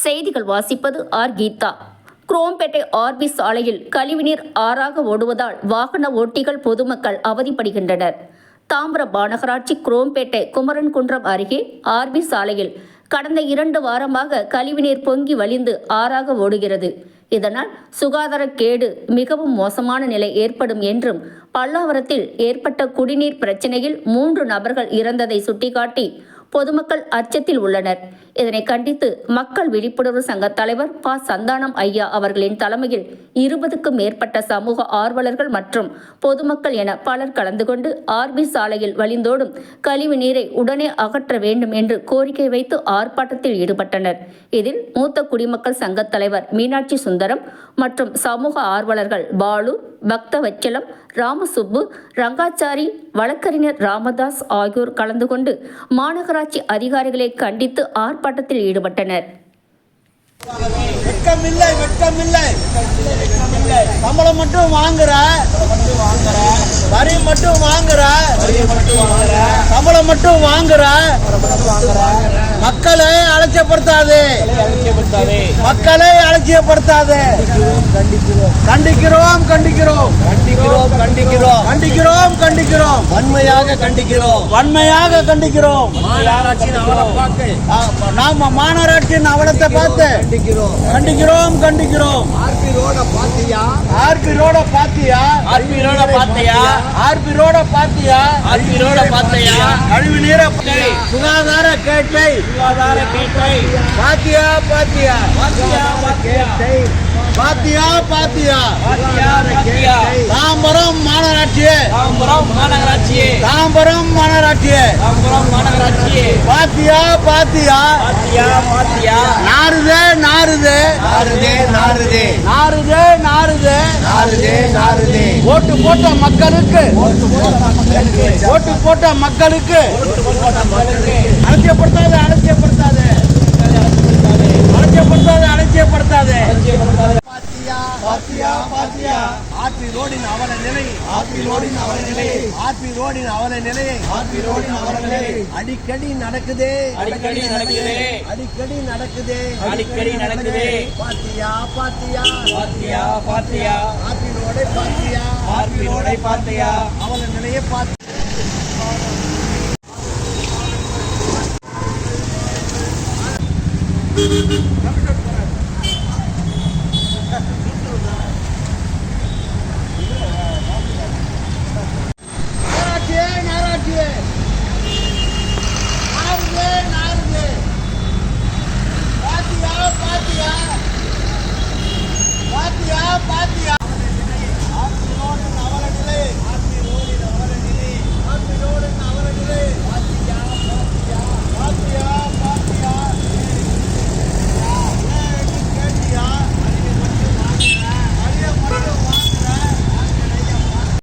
செய்திகள் வாசிப்பது R. Geetha. Chromepet RB சாலையில் கழிவுநீர் ஆறாக ஓடுவதால் வாகன ஓட்டிகள் பொதுமக்கள் அவதிப்படுகின்றனர். தாம்பரம் மாநகராட்சி குரோம்பேட்டை குமரன்குன்றம் அருகே ஆர்பி சாலையில் கடந்த இரண்டு வாரமாக கழிவுநீர் பொங்கி வழிந்து ஆறாக ஓடுகிறது. இதனால் சுகாதார கேடு மிகவும் மோசமான நிலை ஏற்படும் என்றும் பல்லாவரத்தில் ஏற்பட்ட குடிநீர் பிரச்சனையில் மூன்று நபர்கள் இறந்ததை சுட்டிக்காட்டி பொதுமக்கள் அச்சத்தில் உள்ளனர். இதனை கண்டித்து மக்கள் விழிப்புணர்வு சங்க தலைவர் ப. சந்தானம் ஐயா அவர்களின் தலைமையில் இருபதுக்கும் மேற்பட்ட சமூக ஆர்வலர்கள் மற்றும் பொதுமக்கள் என பலர் கலந்து கொண்டு ஆர்பி சாலையில் வழிந்தோடும் கழிவு நீரை உடனே அகற்ற வேண்டும் என்று கோரிக்கை வைத்து ஆர்ப்பாட்டத்தில் ஈடுபட்டனர். இதில் மூத்த குடிமக்கள் சங்க தலைவர் மீனாட்சி சுந்தரம் மற்றும் சமூக ஆர்வலர்கள் பாலு பக்தவச்சலம் ராமசுப்பு ரங்காச்சாரி வழக்கறிஞர் ராமதாஸ் ஆகியோர் கலந்து கொண்டு மாநகராட்சி அதிகாரிகளை கண்டித்து ஆர்ப்பாட்டத்தில் ஈடுபட்டனர். வெட்கமில்லை வெட்கமில்லை. சம்பளம் மட்டும் வாங்குற. வரி மட்டும் வாங்குற. சம்பளம் மட்டும் வாங்குற. மக்களை அலட்சியப்படுத்தாது. மக்களை அலட்சியப்படுத்தாது. கண்டிக்கிறோம் கண்டிக்கிறோம். கண்டிக்கிறோம் கண்டிக்கிறோம் கண்டிக்கிறோம். வன்மையாக கண்டிக்கிறோம். வன்மையாக கண்டிக்கிறோம். நாம மாநகராட்சியின் அவலத்தை பார்த்து. கண்டிக்கிறோம். கண்டிக்கிறோம் கண்டிக்கிறோம். ஆர்பி ரோட பாத்தியா ஆர்பி ரோட பாத்தியா ஆர்பி ரோட பாத்தியா ஆர்பி ரோட பாத்தியா ஆர்பி ரோட பாத்தியா கழிவு நீர சுகாதார கேட்டை சுகாதார கேட்டை பாத்தியா பாத்தியா பாத்தியா பாத்தியா பாத்தியா பாத்தியா? தாம்பரம் மாநகராட்சியே. தாம்பரம் மாநகராட்சியே. தாம்பரம் மாநகராட்சியே. தாம்பரம் மாநகராட்சியே. பாத்தியா பாத்தியா? பாத்தியா பாத்தியா. நாறுதே நாறுதே. நாறுதே நாறுதே. நாறுதே நாறுதே. நாறுதே நாறுதே. ஓட்டு போட்ட மக்களுக்கு. ஓட்டு போட்ட மக்களுக்கு. அலட்சியப்படுத்தாது அலட்சியப்படுத்தாது அலட்சியப்படுத்தாது அலட்சியப்படுத்தாது பாத்தியா பாத்தியா பாத்தியா ஆர்பி ரோடின் அவல நிலை. ஆர்பி ரோடின் அவல நிலை. ஆர்பி ரோடின் அவல நிலை. ஆர்பி ரோடின் அவல நிலை. அடிக்கடி நடக்குதே. அடிக்கடி நடக்குதே. அடிக்கடி நடக்குதே. அடிக்கடி நடக்குதே. பாத்தியா பாத்தியா. பாத்தியா பாத்தியா. ஆர்பி ரோடை பாத்தியா. ஆர்பி ரோடை பாத்தியா. அவல நிலையை பார்த்து நாராட்சியே,